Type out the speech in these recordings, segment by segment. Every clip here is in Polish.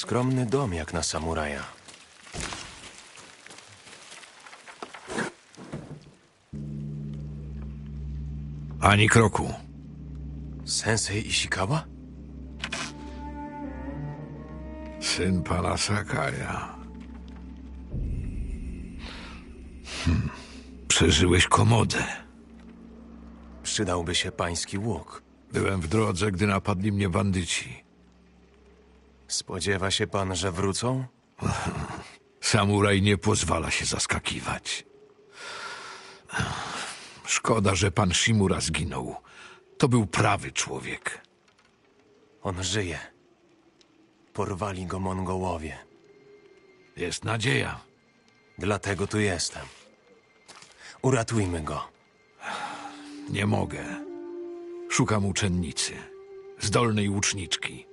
Skromny dom jak na samuraja. Ani kroku. Sensei Ishikawa? Syn pana Sakaja. Hmm. Przeżyłeś komodę. Przydałby się pański łuk. Byłem w drodze, gdy napadli mnie bandyci. Spodziewa się pan, że wrócą? Samuraj nie pozwala się zaskakiwać. Szkoda, że pan Shimura zginął. To był prawy człowiek. On żyje. Porwali go Mongołowie. Jest nadzieja. Dlatego tu jestem. Uratujmy go. Nie mogę. Szukam uczennicy. Zdolnej łuczniczki.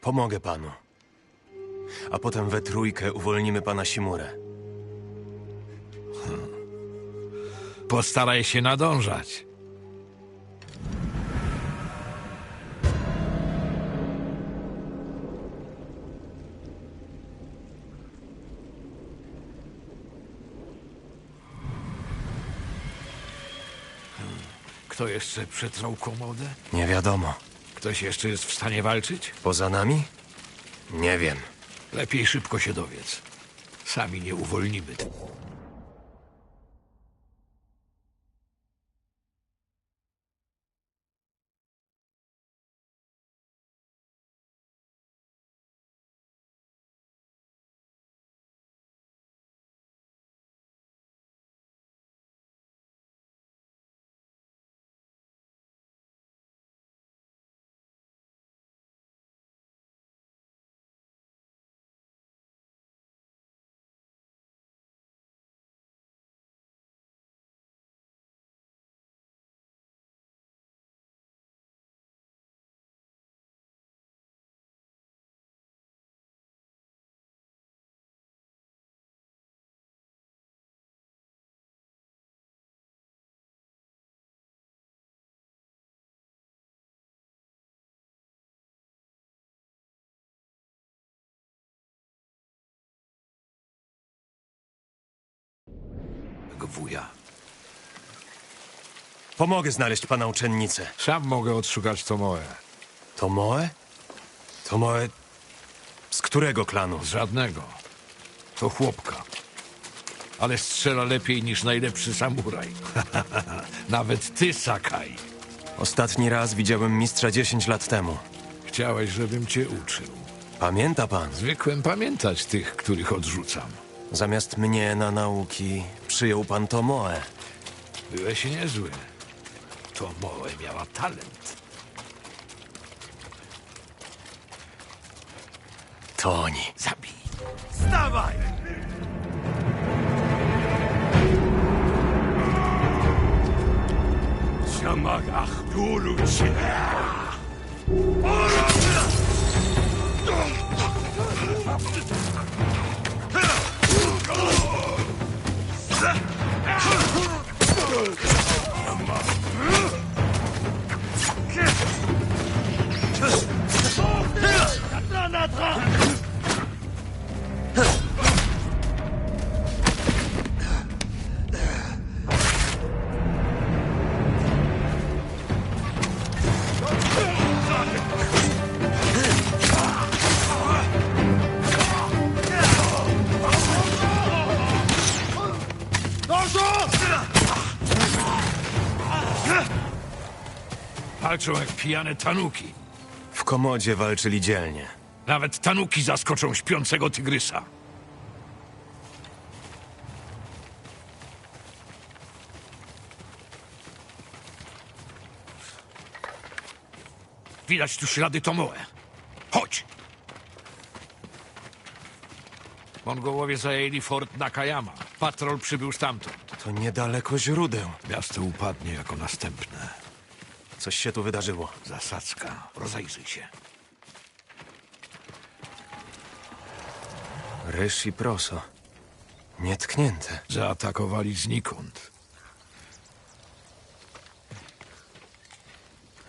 Pomogę panu. A potem we trójkę uwolnimy pana Simurę. Postaraj się nadążać. Kto jeszcze przetrwał komodę? Nie wiadomo. Ktoś jeszcze jest w stanie walczyć? Poza nami? Nie wiem. Lepiej szybko się dowiedz. Sami nie uwolnimy. Wuja. Pomogę znaleźć pana uczennicę. Sam mogę odszukać Tomoe. Tomoe? Tomoe... Z którego klanu? Z żadnego. To chłopka. Ale strzela lepiej niż najlepszy samuraj. Nawet ty, Sakaj. Ostatni raz widziałem mistrza 10 lat temu. Chciałeś, żebym cię uczył. Pamięta pan? Zwykłem pamiętać tych, których odrzucam. Zamiast mnie na nauki przyjął pan Tomoe. Byłeś niezły. Tomoe miała talent. To oni. Zabij. Stawaj! Siamagach Attentat Walczą jak pijane tanuki. W komodzie walczyli dzielnie. Nawet tanuki zaskoczą śpiącego tygrysa. Widać tu ślady Tomoe. Chodź! Mongołowie zajęli fort Nakayama. Patrol przybył stamtąd. To niedaleko źródeł. Miasto upadnie jako następne. Coś się tu wydarzyło. Zasadzka. Rozejrzyj się. Ryż i proso. Nietknięte. Zaatakowali znikąd.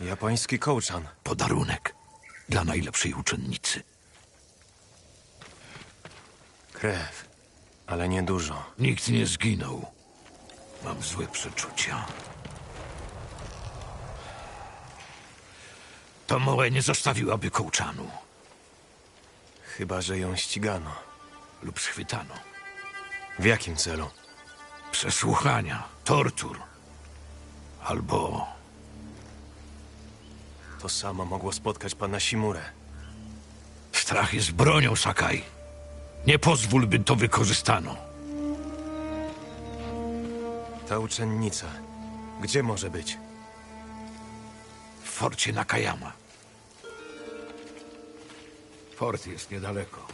Japoński kołczan. Podarunek. dla najlepszej uczennicy. Krew, ale niedużo. Nikt nie zginął. Mam złe przeczucia. To Moe nie zostawiłaby kołczanu Chyba, że ją ścigano. lub schwytano. W jakim celu? Przesłuchania, tortur. Albo To samo mogło spotkać pana Simurę. strach jest bronią, Sakai. Nie pozwól, by to wykorzystano. Ta uczennica. Gdzie może być? W forcie Nakayama. Fort jest niedaleko.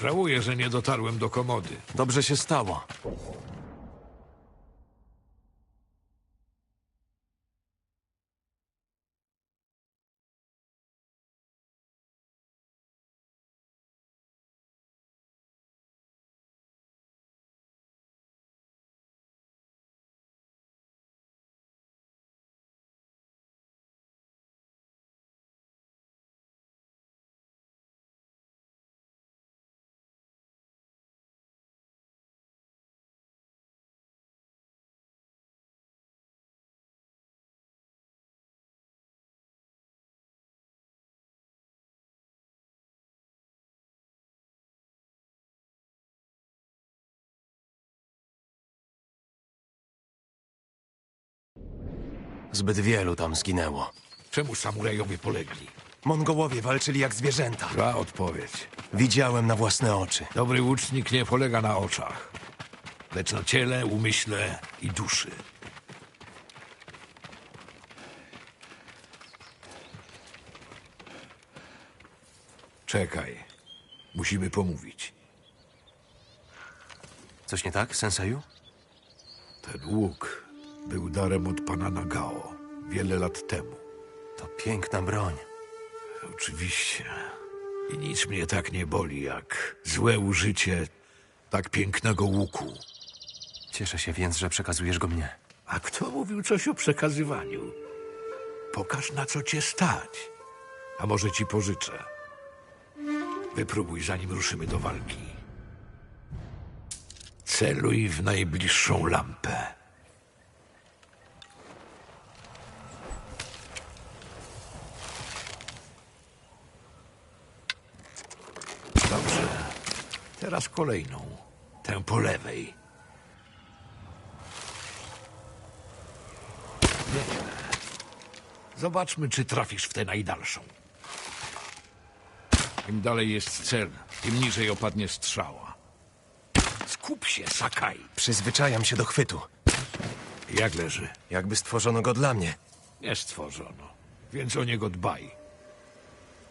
Żałuję, że nie dotarłem do komody. Dobrze się stało. Zbyt wielu tam zginęło. Czemu samurajowie polegli? Mongołowie walczyli jak zwierzęta. Zła odpowiedź. Widziałem na własne oczy. Dobry łucznik nie polega na oczach, lecz na ciele, umyśle i duszy. Czekaj. Musimy pomówić. Coś nie tak, senseju? Ten łuk był darem od pana Nagao wiele lat temu. To piękna broń. Oczywiście. I nic mnie tak nie boli, jak złe użycie tak pięknego łuku. Cieszę się więc, że przekazujesz go mnie. A kto mówił coś o przekazywaniu? Pokaż, na co cię stać. A może ci pożyczę. Wypróbuj, zanim ruszymy do walki. Celuj w najbliższą lampę. Dobrze. Teraz kolejną. Tę po lewej. Zobaczmy, czy trafisz w tę najdalszą. Im dalej jest cel, tym niżej opadnie strzała. Skup się, Sakai. Przyzwyczajam się do chwytu. Jak leży? Jakby stworzono go dla mnie. Nie stworzono, więc o niego dbaj.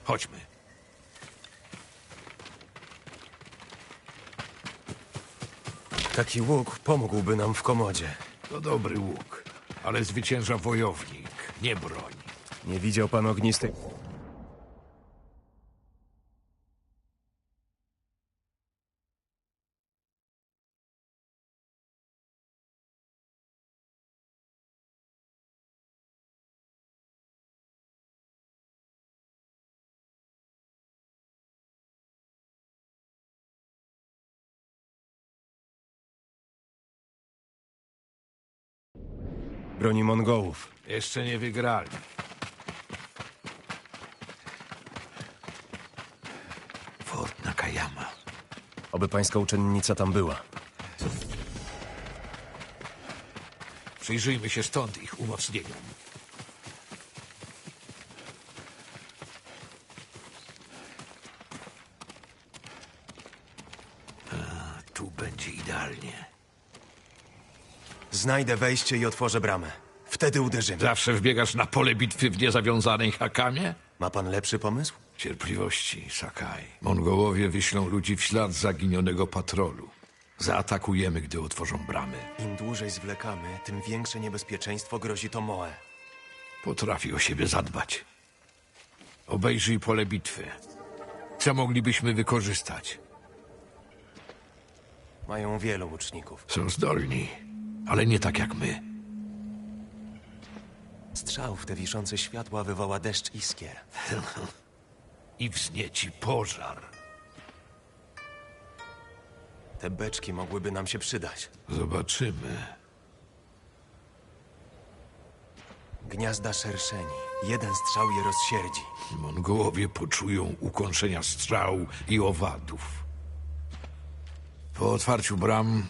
Chodźmy. Taki łuk pomógłby nam w komodzie. To dobry łuk, ale zwycięża wojownik, nie broń. Nie widział pan ognistej... broni Mongołów. Jeszcze nie wygrali. Fort Nakayama. Oby pańska uczennica tam była. Przyjrzyjmy się stąd ich umocnieniom. A, tu będzie idealnie. Znajdę wejście i otworzę bramę. Wtedy uderzymy. Zawsze wbiegasz na pole bitwy w niezawiązanej hakamie? Ma pan lepszy pomysł? Cierpliwości, Sakai. Mongołowie wyślą ludzi w ślad zaginionego patrolu. Zaatakujemy, gdy otworzą bramy. Im dłużej zwlekamy, tym większe niebezpieczeństwo grozi to Moe. Potrafi o siebie zadbać. Obejrzyj pole bitwy. Co moglibyśmy wykorzystać? Mają wielu łuczników. Są zdolni, ale nie tak jak my. strzałów te wiszące światła wywoła deszcz iskier. I wznieci pożar. Te beczki mogłyby nam się przydać. Zobaczymy. Gniazda szerszeni. Jeden strzał je rozsierdzi. Mongołowie poczują ukąszenia strzał i owadów. Po otwarciu bram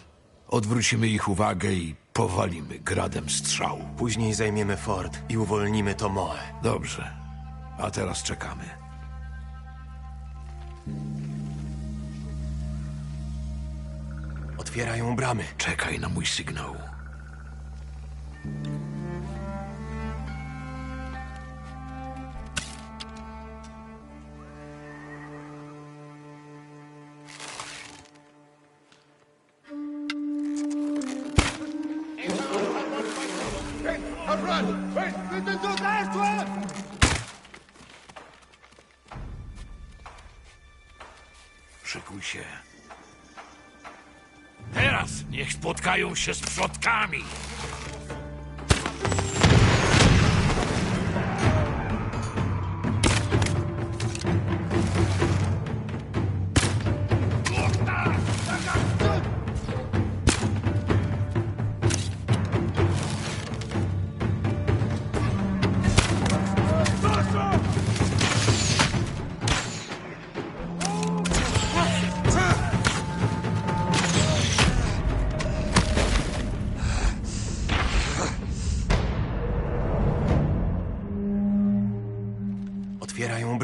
odwrócimy ich uwagę i powalimy gradem strzał. Później zajmiemy fort i uwolnimy Tomoe. Dobrze. A teraz czekamy. Otwierają bramy. Czekaj na mój sygnał. Spotkają się z przodkami.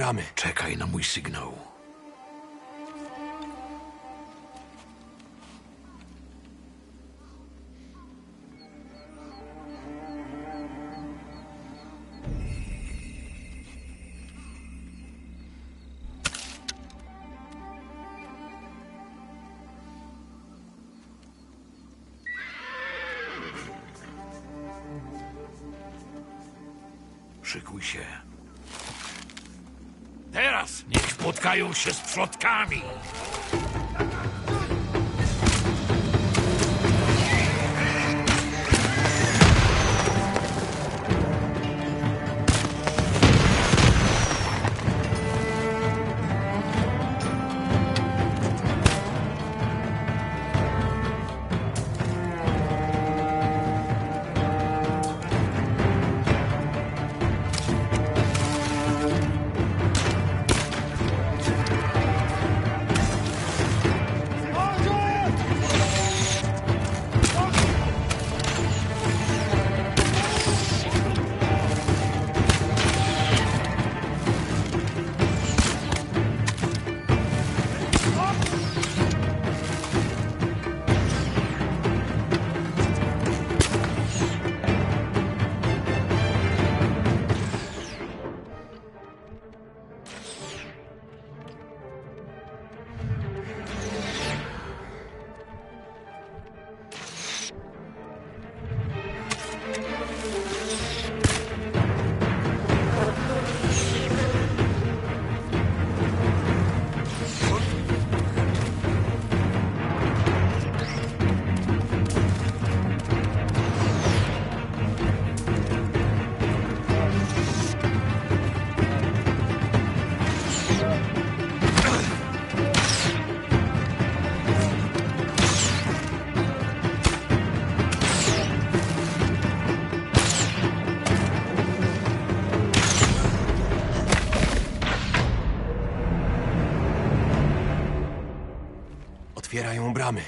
Bramy. Czekaj na mój sygnał. Szykuj się. Teraz niech spotkają się z przodkami.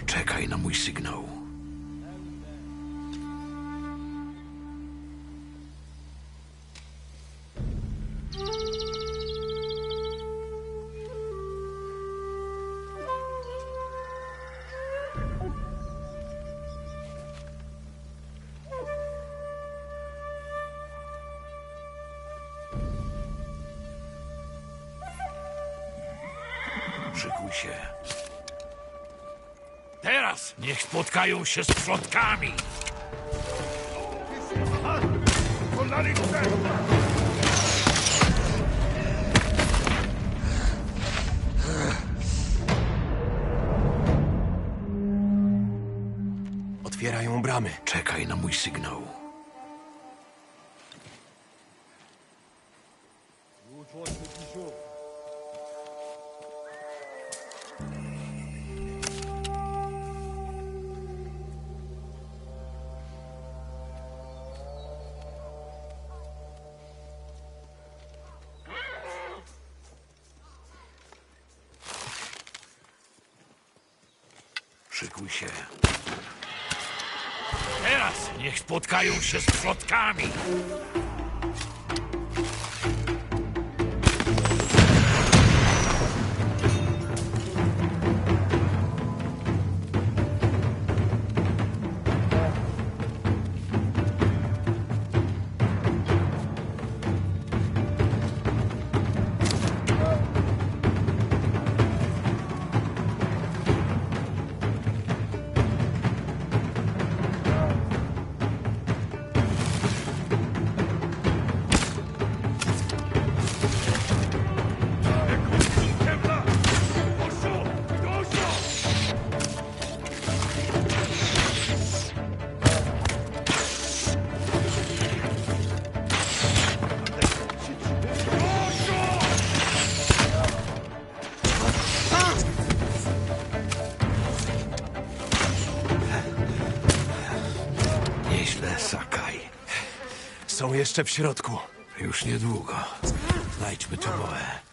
Czekaj na mój sygnał. Spotkają się z przodkami. Otwierają bramy. Czekaj na mój sygnał. Spotkają się jeszcze w środku. Już niedługo. Znajdźmy Tomoe.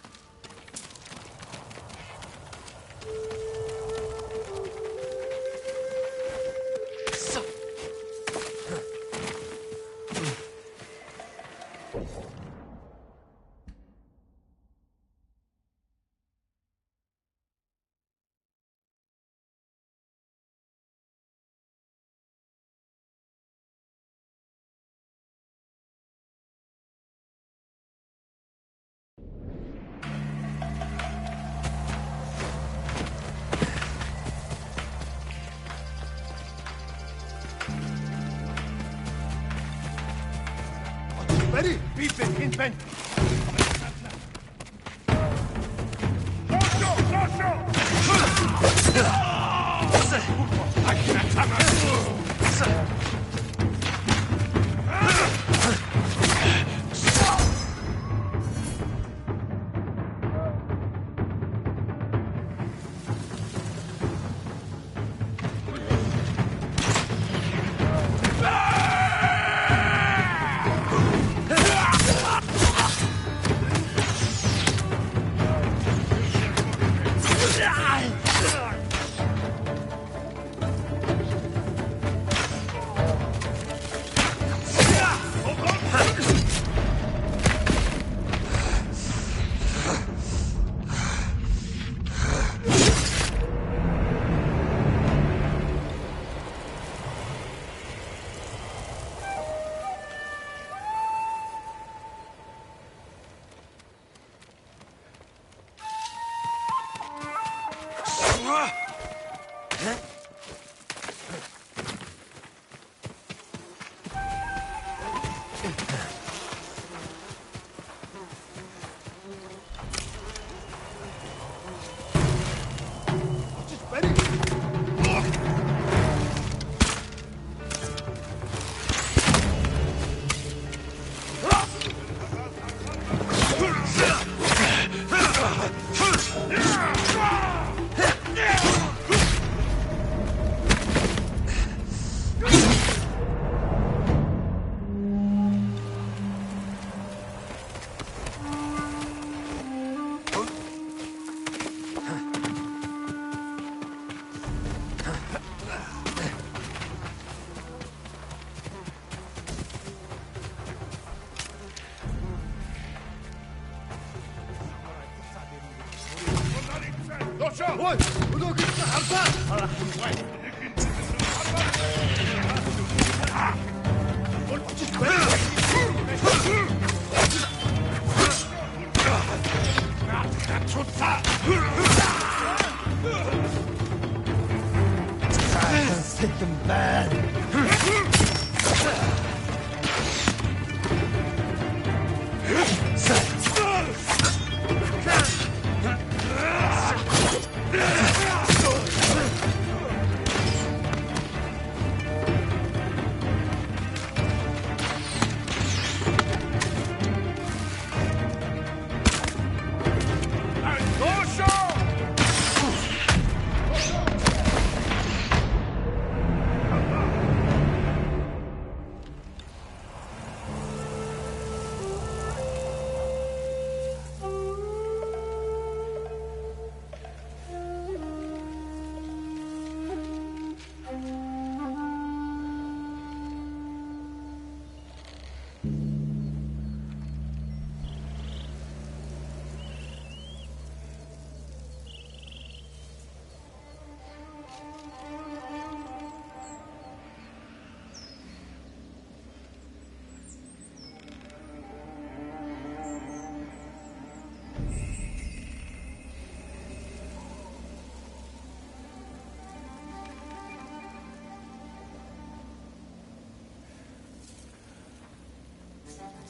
Ready? Beat it, invent. Let's take them bad.